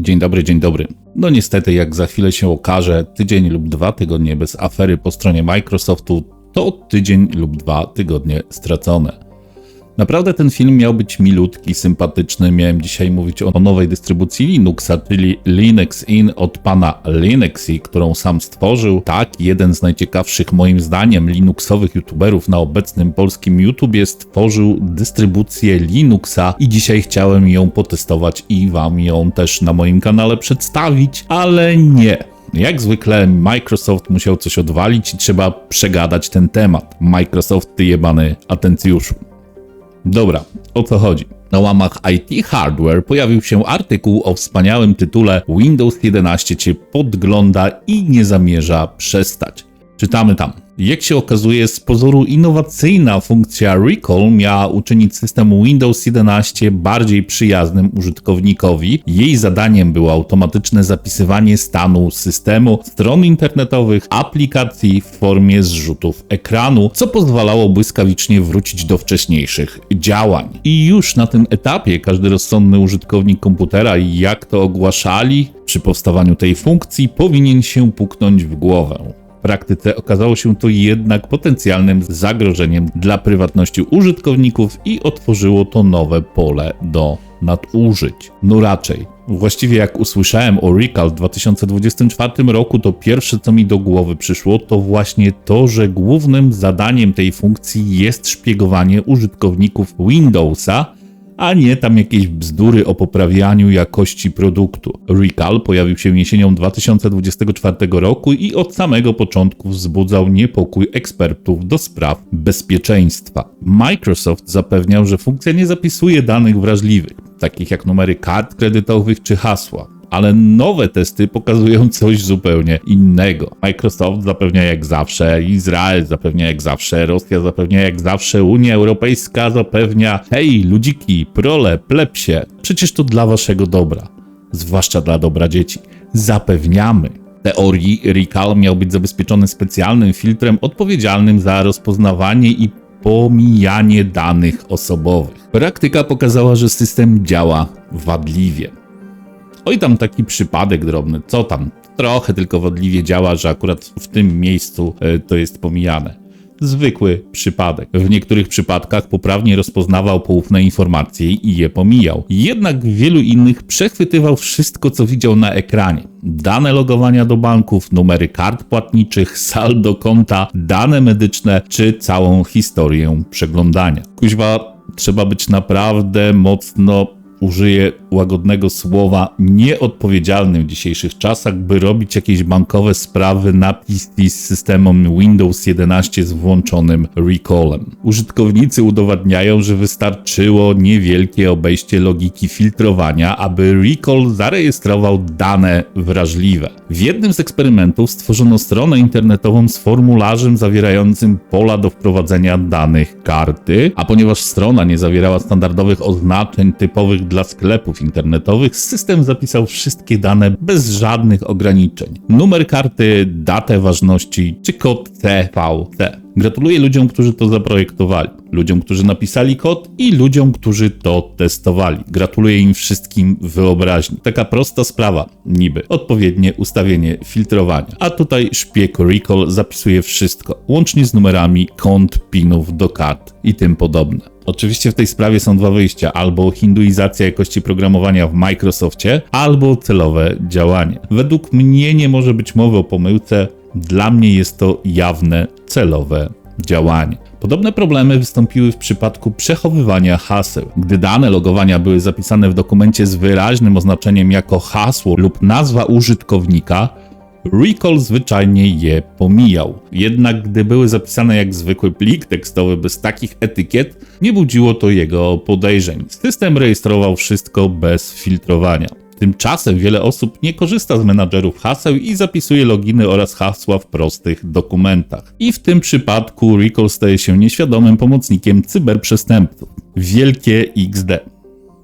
Dzień dobry, dzień dobry. No niestety, jak za chwilę się okaże, tydzień lub dwa tygodnie bez afery po stronie Microsoftu to tydzień lub dwa tygodnie stracone. Naprawdę ten film miał być milutki, sympatyczny. Miałem dzisiaj mówić o nowej dystrybucji Linuxa, czyli Linux In od pana Linuxi, którą sam stworzył. Tak, jeden z najciekawszych moim zdaniem Linuxowych youtuberów na obecnym polskim YouTubie stworzył dystrybucję Linuxa i dzisiaj chciałem ją potestować i wam ją też na moim kanale przedstawić, ale nie. Jak zwykle Microsoft musiał coś odwalić i trzeba przegadać ten temat. Microsoft, ty jebany atencjuszu. Dobra, o co chodzi? Na łamach IT Hardware pojawił się artykuł o wspaniałym tytule Windows 11 cię podgląda i nie zamierza przestać. Czytamy tam. Jak się okazuje, z pozoru innowacyjna funkcja Recall miała uczynić system Windows 11 bardziej przyjaznym użytkownikowi. Jej zadaniem było automatyczne zapisywanie stanu systemu, stron internetowych, aplikacji w formie zrzutów ekranu, co pozwalało błyskawicznie wrócić do wcześniejszych działań. I już na tym etapie każdy rozsądny użytkownik komputera, jak to ogłaszali przy powstawaniu tej funkcji, powinien się puknąć w głowę. Praktyce okazało się to jednak potencjalnym zagrożeniem dla prywatności użytkowników i otworzyło to nowe pole do nadużyć. No raczej. Właściwie jak usłyszałem o Recall w 2024 roku, to pierwsze co mi do głowy przyszło to właśnie to, że głównym zadaniem tej funkcji jest szpiegowanie użytkowników Windowsa, a nie tam jakieś bzdury o poprawianiu jakości produktu. Recall pojawił się jesienią 2024 roku i od samego początku wzbudzał niepokój ekspertów do spraw bezpieczeństwa. Microsoft zapewniał, że funkcja nie zapisuje danych wrażliwych, takich jak numery kart kredytowych czy hasła ale nowe testy pokazują coś zupełnie innego. Microsoft zapewnia jak zawsze, Izrael zapewnia jak zawsze, Rosja zapewnia jak zawsze, Unia Europejska zapewnia hej, ludziki, prole, plepsie, przecież to dla waszego dobra, zwłaszcza dla dobra dzieci. Zapewniamy. Teorii Recall miał być zabezpieczony specjalnym filtrem odpowiedzialnym za rozpoznawanie i pomijanie danych osobowych. Praktyka pokazała, że system działa wadliwie. Oj tam taki przypadek drobny, co tam, trochę tylko wadliwie działa, że akurat w tym miejscu e, to jest pomijane. Zwykły przypadek. W niektórych przypadkach poprawnie rozpoznawał poufne informacje i je pomijał. Jednak w wielu innych przechwytywał wszystko, co widział na ekranie. Dane logowania do banków, numery kart płatniczych, saldo konta, dane medyczne czy całą historię przeglądania. Kuźwa, trzeba być naprawdę mocno użyję łagodnego słowa, nieodpowiedzialnym w dzisiejszych czasach, by robić jakieś bankowe sprawy na PC z systemem Windows 11 z włączonym recallem. Użytkownicy udowadniają, że wystarczyło niewielkie obejście logiki filtrowania, aby recall zarejestrował dane wrażliwe. W jednym z eksperymentów stworzono stronę internetową z formularzem zawierającym pola do wprowadzenia danych karty, a ponieważ strona nie zawierała standardowych oznaczeń typowych dla sklepów internetowych, system zapisał wszystkie dane bez żadnych ograniczeń. Numer karty, datę ważności czy kod CVC. Gratuluję ludziom, którzy to zaprojektowali, ludziom, którzy napisali kod i ludziom, którzy to testowali. Gratuluję im wszystkim wyobraźni. Taka prosta sprawa, niby. Odpowiednie ustawienie filtrowania. A tutaj szpieg Recall zapisuje wszystko, łącznie z numerami kont, pinów do kart i tym podobne. Oczywiście w tej sprawie są dwa wyjścia: albo hinduizacja jakości programowania w Microsoftie, albo celowe działanie. Według mnie nie może być mowy o pomyłce, dla mnie jest to jawne, celowe działanie. Podobne problemy wystąpiły w przypadku przechowywania haseł. Gdy dane logowania były zapisane w dokumencie z wyraźnym oznaczeniem jako hasło lub nazwa użytkownika, Recall zwyczajnie je pomijał. Jednak gdy były zapisane jak zwykły plik tekstowy bez takich etykiet, nie budziło to jego podejrzeń. System rejestrował wszystko bez filtrowania. Tymczasem wiele osób nie korzysta z menadżerów haseł i zapisuje loginy oraz hasła w prostych dokumentach. I w tym przypadku Recall staje się nieświadomym pomocnikiem cyberprzestępców. Wielkie XD.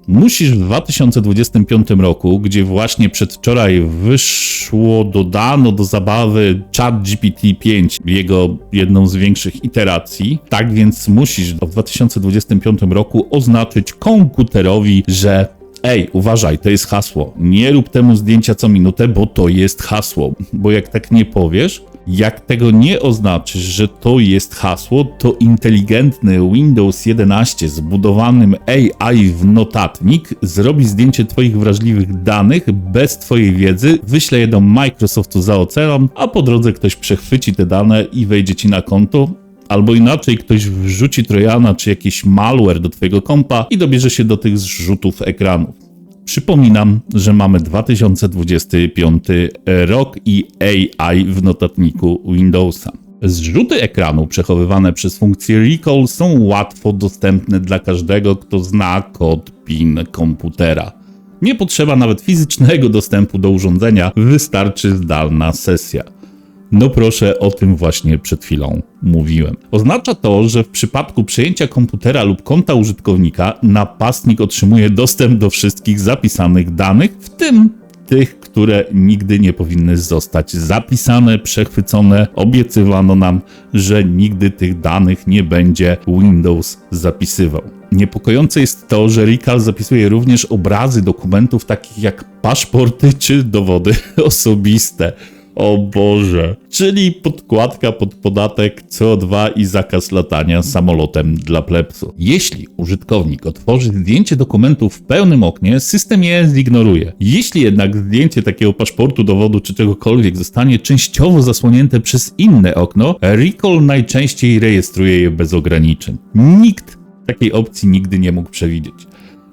Musisz w 2025 roku, gdzie właśnie przedwczoraj wyszło, dodano do zabawy chat GPT-5, jego jedną z większych iteracji, tak więc musisz w 2025 roku oznaczyć komputerowi, że ej, uważaj, to jest hasło. Nie rób temu zdjęcia co minutę, bo to jest hasło. Bo jak tak nie powiesz, jak tego nie oznaczysz, że to jest hasło, to inteligentny Windows 11 z budowanym AI w notatnik zrobi zdjęcie Twoich wrażliwych danych bez Twojej wiedzy, wyśle je do Microsoftu za ocean, a po drodze ktoś przechwyci te dane i wejdzie Ci na konto. Albo inaczej, ktoś wrzuci trojana czy jakiś malware do Twojego kompa i dobierze się do tych zrzutów ekranów. Przypominam, że mamy 2025 rok i AI w notatniku Windowsa. Zrzuty ekranu przechowywane przez funkcję Recall są łatwo dostępne dla każdego, kto zna kod PIN komputera. Nie potrzeba nawet fizycznego dostępu do urządzenia, wystarczy zdalna sesja. No proszę, o tym właśnie przed chwilą mówiłem. Oznacza to, że w przypadku przejęcia komputera lub konta użytkownika, napastnik otrzymuje dostęp do wszystkich zapisanych danych, w tym tych, które nigdy nie powinny zostać zapisane, przechwycone. Obiecywano nam, że nigdy tych danych nie będzie Windows zapisywał. Niepokojące jest to, że Rikal zapisuje również obrazy dokumentów takich jak paszporty czy dowody osobiste. O Boże. Czyli podkładka pod podatek CO2 i zakaz latania samolotem dla plebsu. Jeśli użytkownik otworzy zdjęcie dokumentu w pełnym oknie, system je zignoruje. Jeśli jednak zdjęcie takiego paszportu, dowodu czy czegokolwiek zostanie częściowo zasłonięte przez inne okno, Recall najczęściej rejestruje je bez ograniczeń. Nikt takiej opcji nigdy nie mógł przewidzieć.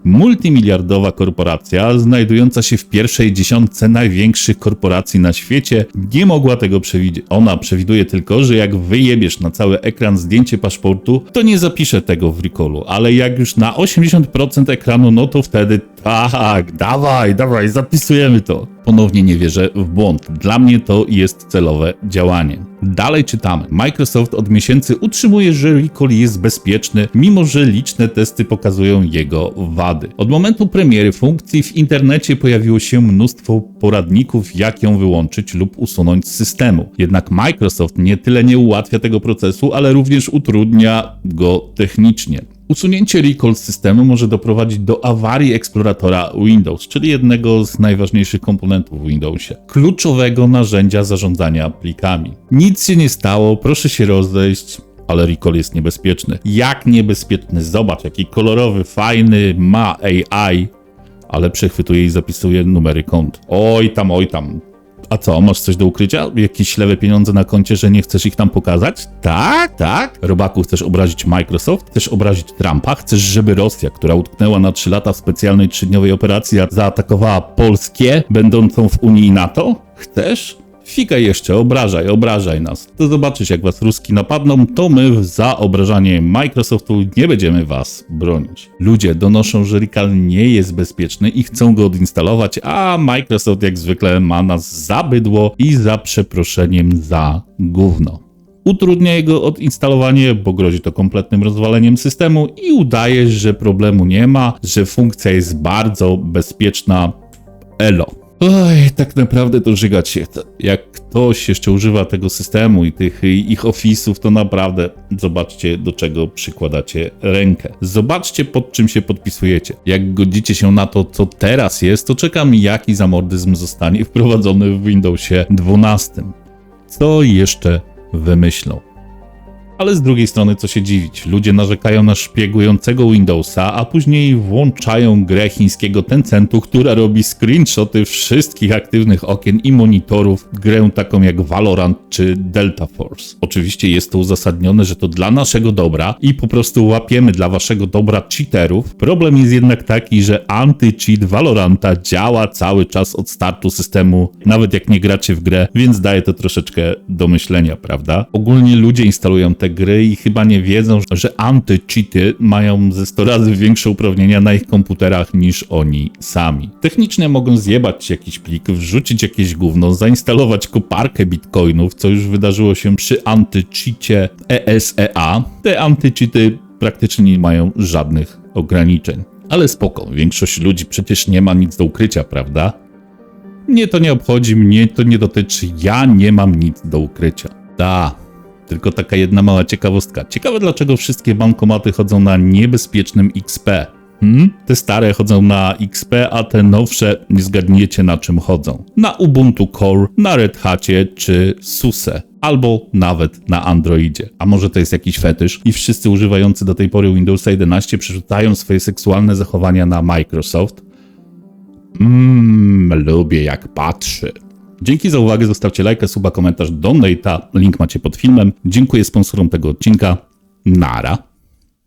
Multimiliardowa korporacja, znajdująca się w pierwszej dziesiątce największych korporacji na świecie, nie mogła tego przewidzieć. Ona przewiduje tylko, że jak wyjebiesz na cały ekran zdjęcie paszportu, to nie zapisze tego w recallu, ale jak już na 80% ekranu, no to wtedy tak, dawaj, dawaj, zapisujemy to. Ponownie nie wierzę w błąd. Dla mnie to jest celowe działanie. Dalej czytamy. Microsoft od miesięcy utrzymuje, że Recall jest bezpieczny, mimo że liczne testy pokazują jego wady. Od momentu premiery funkcji w internecie pojawiło się mnóstwo poradników, jak ją wyłączyć lub usunąć z systemu. Jednak Microsoft nie tyle nie ułatwia tego procesu, ale również utrudnia go technicznie. Usunięcie recall z systemu może doprowadzić do awarii eksploratora Windows, czyli jednego z najważniejszych komponentów w Windowsie, kluczowego narzędzia zarządzania plikami. Nic się nie stało, proszę się rozejść. Ale recall jest niebezpieczny. Jak niebezpieczny? Zobacz, jaki kolorowy, fajny, ma AI, ale przechwytuje i zapisuje numery kont. Oj tam, oj tam. A co, masz coś do ukrycia? Jakieś lewe pieniądze na koncie, że nie chcesz ich tam pokazać? Tak, tak. Robaku, chcesz obrazić Microsoft? Chcesz obrazić Trumpa? Chcesz, żeby Rosja, która utknęła na 3 lata w specjalnej trzydniowej operacji, zaatakowała Polskę, będącą w Unii NATO? Chcesz? Fika jeszcze, obrażaj, obrażaj nas. To zobaczysz, jak was Ruski napadną, to my za obrażanie Microsoftu nie będziemy was bronić. Ludzie donoszą, że Rikal nie jest bezpieczny i chcą go odinstalować, a Microsoft jak zwykle ma nas za bydło i za przeproszeniem za gówno. Utrudnia jego odinstalowanie, bo grozi to kompletnym rozwaleniem systemu i udaje, że problemu nie ma, że funkcja jest bardzo bezpieczna. Elo. Oj, tak naprawdę to żygać się. Jak ktoś jeszcze używa tego systemu i tych ich ofisów, to naprawdę zobaczcie, do czego przykładacie rękę. Zobaczcie, pod czym się podpisujecie. Jak godzicie się na to, co teraz jest, to czekam, jaki zamordyzm zostanie wprowadzony w Windowsie 12. Co jeszcze wymyślą? Ale z drugiej strony, co się dziwić, ludzie narzekają na szpiegującego Windowsa, a później włączają grę chińskiego Tencentu, która robi screenshoty wszystkich aktywnych okien i monitorów, grę taką jak Valorant czy Delta Force. Oczywiście jest to uzasadnione, że to dla naszego dobra i po prostu łapiemy dla waszego dobra cheaterów. Problem jest jednak taki, że anty-cheat Valoranta działa cały czas od startu systemu, nawet jak nie gracie w grę, więc daje to troszeczkę do myślenia, prawda? Ogólnie ludzie instalują te gry i chyba nie wiedzą, że anty-cheaty mają ze 100 razy większe uprawnienia na ich komputerach niż oni sami. Technicznie mogą zjebać jakiś plik, wrzucić jakieś gówno, zainstalować koparkę bitcoinów, co już wydarzyło się przy anty-cheacie ESEA. Te anty-cheaty praktycznie nie mają żadnych ograniczeń. Ale spoko, większość ludzi przecież nie ma nic do ukrycia, prawda? Mnie to nie obchodzi, mnie to nie dotyczy, ja nie mam nic do ukrycia. Da, tylko taka jedna mała ciekawostka. Ciekawe dlaczego wszystkie bankomaty chodzą na niebezpiecznym XP. Hmm? Te stare chodzą na XP, a te nowsze nie zgadniecie na czym chodzą. Na Ubuntu Core, na Red Hacie czy SUSE. Albo nawet na Androidzie. A może to jest jakiś fetysz i wszyscy używający do tej pory Windowsa 11 przerzucają swoje seksualne zachowania na Microsoft? Mmm, lubię jak patrzy. Dzięki za uwagę, zostawcie lajka, suba, komentarz, donate'a, link macie pod filmem. Dziękuję sponsorom tego odcinka. Nara.